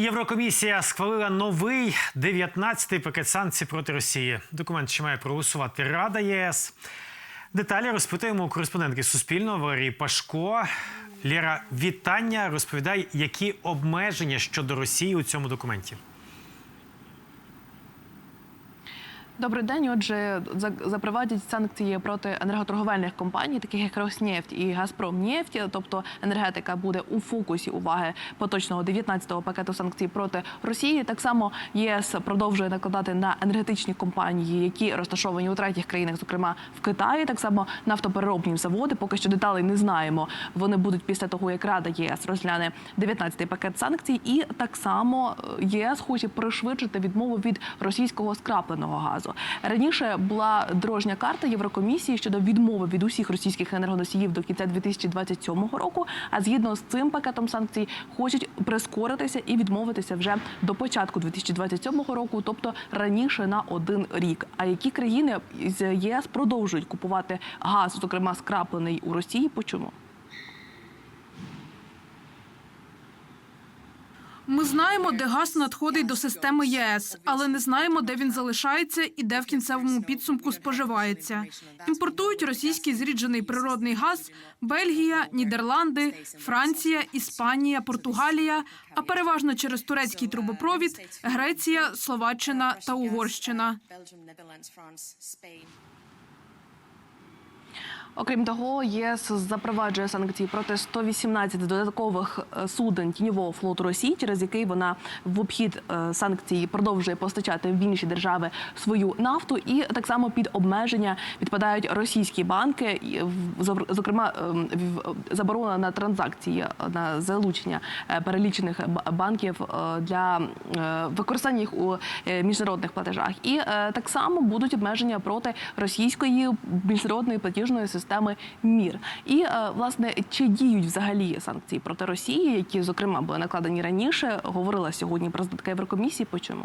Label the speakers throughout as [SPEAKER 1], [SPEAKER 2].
[SPEAKER 1] Єврокомісія схвалила новий 19-й пакет санкцій проти Росії. Документ ще має проголосувати Рада ЄС. Деталі розпитуємо у кореспондентки Суспільного Валерії Пашко. Лєра, вітання. Розповідай, які обмеження щодо Росії у цьому документі.
[SPEAKER 2] Добрий день. Отже, запровадять санкції проти енерготорговельних компаній, таких як Роснефть і Газпромнефть. Тобто енергетика буде у фокусі уваги поточного 19-го пакету санкцій проти Росії. Так само ЄС продовжує накладати на енергетичні компанії, які розташовані у третіх країнах, зокрема в Китаї. Так само нафтопереробні заводи. Поки що деталей не знаємо. Вони будуть після того, як Рада ЄС розгляне 19-й пакет санкцій, і так само ЄС хоче пришвидшити відмову від російського скрапленого газу. Раніше була дорожня карта Єврокомісії щодо відмови від усіх російських енергоносіїв до кінця 2027 року. А згідно з цим пакетом санкцій хочуть прискоритися і відмовитися вже до початку 2027 року, тобто раніше на один рік. А які країни з ЄС продовжують купувати газ, зокрема скраплений у Росії? Почому?
[SPEAKER 3] Ми знаємо, де газ надходить до системи єС, але не знаємо, де він залишається і де в кінцевому підсумку споживається. Імпортують російський зріджений природний газ Бельгія, Нідерланди, Франція, Іспанія, Португалія, а переважно через турецький трубопровід Греція, Словаччина та Угорщина.
[SPEAKER 2] Окрім того, ЄС запроваджує санкції проти 118 додаткових е, суден тіньового флоту Росії, через який вона в обхід е, санкцій продовжує постачати в інші держави свою нафту, і так само під обмеження підпадають російські банки, зокрема ем, в- заборона на транзакції е, на залучення е, перелічених банків е, для е, використання їх у е, міжнародних платежах. І е, так само будуть обмеження проти російської міжнародної платіжної системи МІР. І е, власне чи діють взагалі санкції проти Росії, які зокрема були накладені раніше, говорила сьогодні президентка Єврокомісії. Почому?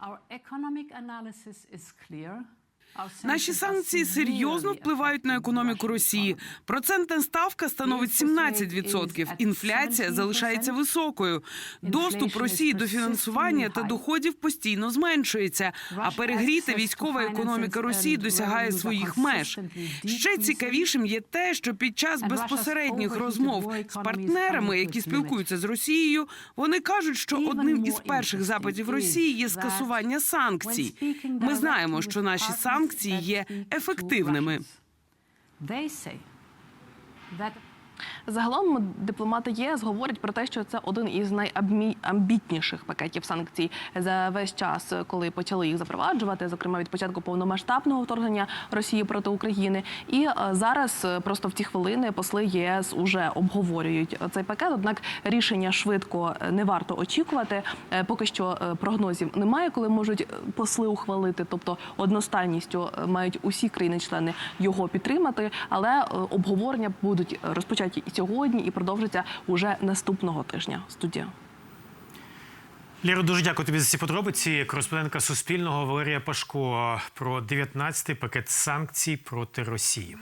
[SPEAKER 4] Our economic analysis is clear.
[SPEAKER 5] Наші санкції серйозно впливають на економіку Росії. Процентна ставка становить 17%. Інфляція залишається високою. Доступ Росії до фінансування та доходів постійно зменшується. А перегріта військова економіка Росії досягає своїх меж. Ще цікавішим є те, що під час безпосередніх розмов з партнерами, які спілкуються з Росією, вони кажуть, що одним із перших запитів Росії є скасування санкцій. Ми знаємо, що наші санкції є ефективними.
[SPEAKER 2] Загалом дипломати ЄС говорять про те, що це один із найамбітніших пакетів санкцій за весь час, коли почали їх запроваджувати, зокрема від початку повномасштабного вторгнення Росії проти України. І е, зараз е, просто в ці хвилини посли ЄС уже обговорюють цей пакет. Однак рішення швидко е, не варто очікувати. Поки що прогнозів немає, коли можуть посли ухвалити, тобто одностайністю мають усі країни-члени його підтримати. Але обговорення будуть розпочаті і сьогодні, і продовжаться уже наступного тижня. Студія.
[SPEAKER 1] Ліро, дуже дякую тобі за ці подробиці. Кореспондентка Суспільного Валерія Пашко про 19-й пакет санкцій проти Росії.